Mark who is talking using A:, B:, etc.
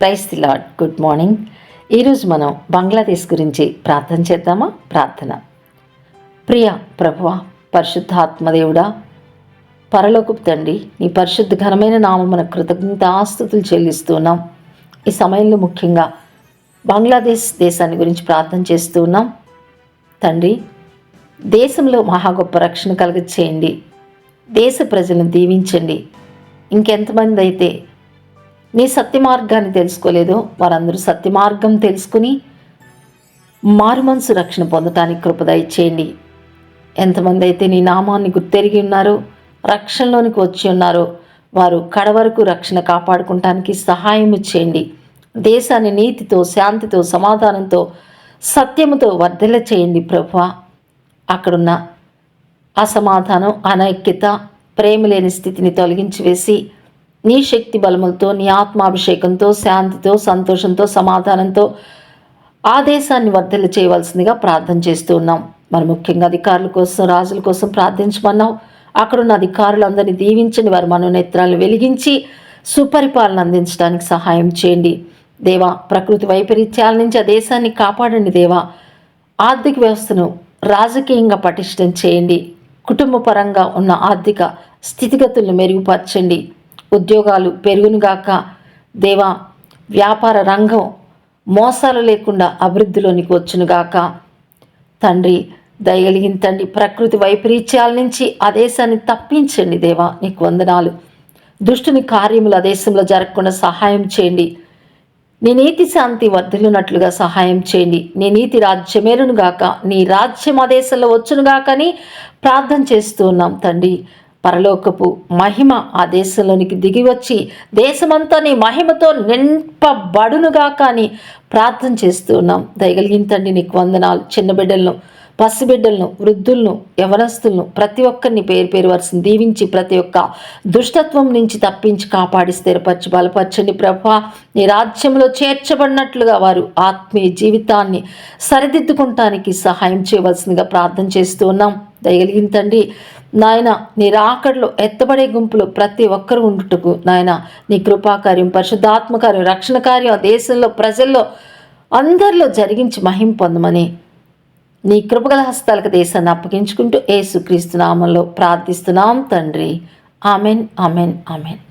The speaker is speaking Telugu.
A: Praise the lord good morning. ఈరోజు మనం బంగ్లాదేశ్ గురించి ప్రార్థన చేద్దామా? ప్రార్థన. ప్రియ ప్రభువ పరిశుద్ధాత్మదేవుడా పరలోకపు తండ్రి నీ పరిశుద్ధ ఘనమైన నామమున కృతజ్ఞతాస్తుతులు చెల్లిస్తున్నాం. ఈ సమయంలో ముఖ్యంగా బంగ్లాదేశ్ దేశాన్ని గురించి ప్రార్థన చేస్తూ ఉన్నాం తండ్రి దేశంలో మహా గొప్ప రక్షణ కలుగ చేయండి దేశ ప్రజలను దీవించండి. ఇంకెంతమంది అయితే నీ సత్య మార్గాన్ని తెలుసుకోలేదో. వారందరూ సత్య మార్గం తెలుసుకుని మారుమనసు రక్షణ పొందటానికి కృపదయ చేయండి ఎంతమంది అయితే నీ నామాన్ని గుర్తెరిగి ఉన్నారో రక్షణలోనికి వచ్చి ఉన్నారో వారు కడవరకు రక్షణ కాపాడుకుంటానికి సహాయం చేయండి. దేశాన్ని నీతితో శాంతితో సమాధానంతో సత్యముతో వర్ధల చేయండి ప్రభు. అక్కడున్న అసమాధానం అనైక్యత ప్రేమ లేని స్థితిని తొలగించి వేసి నీ శక్తి బలములతో నీ ఆత్మాభిషేకంతో శాంతితో సంతోషంతో సమాధానంతో ఆదేశాన్ని దేశాన్ని వర్ధల చేయవలసిందిగా ప్రార్థన చేస్తూ ఉన్నాం. మరి ముఖ్యంగా అధికారుల కోసం రాజుల కోసం ప్రార్థించమన్నాం. అక్కడున్న అధికారులందరినీ దీవించండి. వారి మనోనేత్రాలను వెలిగించి సుపరిపాలన అందించడానికి సహాయం చేయండి. దేవా ప్రకృతి వైపరీత్యాల నుంచి ఆ దేశాన్ని కాపాడండి దేవా. ఆర్థిక వ్యవస్థను రాజకీయంగా పటిష్టం చేయండి. కుటుంబ పరంగా ఉన్న ఆర్థిక స్థితిగతులను మెరుగుపరచండి. ఉద్యోగాలు పెరుగునుగాక. దేవా వ్యాపార రంగం మోసాలు లేకుండా అభివృద్ధిలోనికి వచ్చునుగాక. తండ్రి దయగలిగిన తండ్రి ప్రకృతి వైపరీత్యాల నుంచి ఆ దేశాన్ని తప్పించండి దేవా నీకు వందనాలు. దుష్టుని కార్యములు ఆ దేశంలో జరగకుండా సహాయం చేయండి. నీ నీతి శాంతి వర్ధిల్లునట్లుగా సహాయం చేయండి. నీ నీతి రాజ్యమేరునుగాక. నీ రాజ్యం ఆ దేశంలో వచ్చునుగాకని ప్రార్థన చేస్తూ ఉన్నాం తండ్రి. పరలోకపు మహిమ ఆ దేశంలోనికి దిగి వచ్చి దేశమంతా నీ మహిమతో నింపబడునుగా కానీ ప్రార్థన చేస్తూ ఉన్నాం. దయగలిగింతండి నీకు వందనాలు. చిన్న బిడ్డలను పసిబిడ్డలను వృద్ధులను యవనస్తులను ప్రతి ఒక్కరిని పేరు పేరు వరుసను దీవించి ప్రతి ఒక్క దుష్టత్వం నుంచి తప్పించి కాపాడి స్థిరపరచి బలపరచండి ప్రభా. నీ రాజ్యంలో చేర్చబడినట్లుగా వారు ఆత్మీయ జీవితాన్ని సరిదిద్దుకుంటానికి సహాయం చేయవలసిందిగా ప్రార్థన చేస్తూ ఉన్నాం. దయగలిగిన తండ్రి నాయన నీ రాకడలో ఎత్తబడే గుంపులు ప్రతి ఒక్కరు ఉండుటకు నాయన నీ కృపాకార్యం పరిశుద్ధాత్మకార్యం రక్షణ కార్యం ఆ దేశంలో ప్రజల్లో అందరిలో జరిగించి మహిం పొందమని నీ కృపగల హస్తాలకు దేశాన్ని అప్పగించుకుంటూ ఏసుక్రీస్తు నామంలో ప్రార్థిస్తున్నాం తండ్రి. Amen amen amen.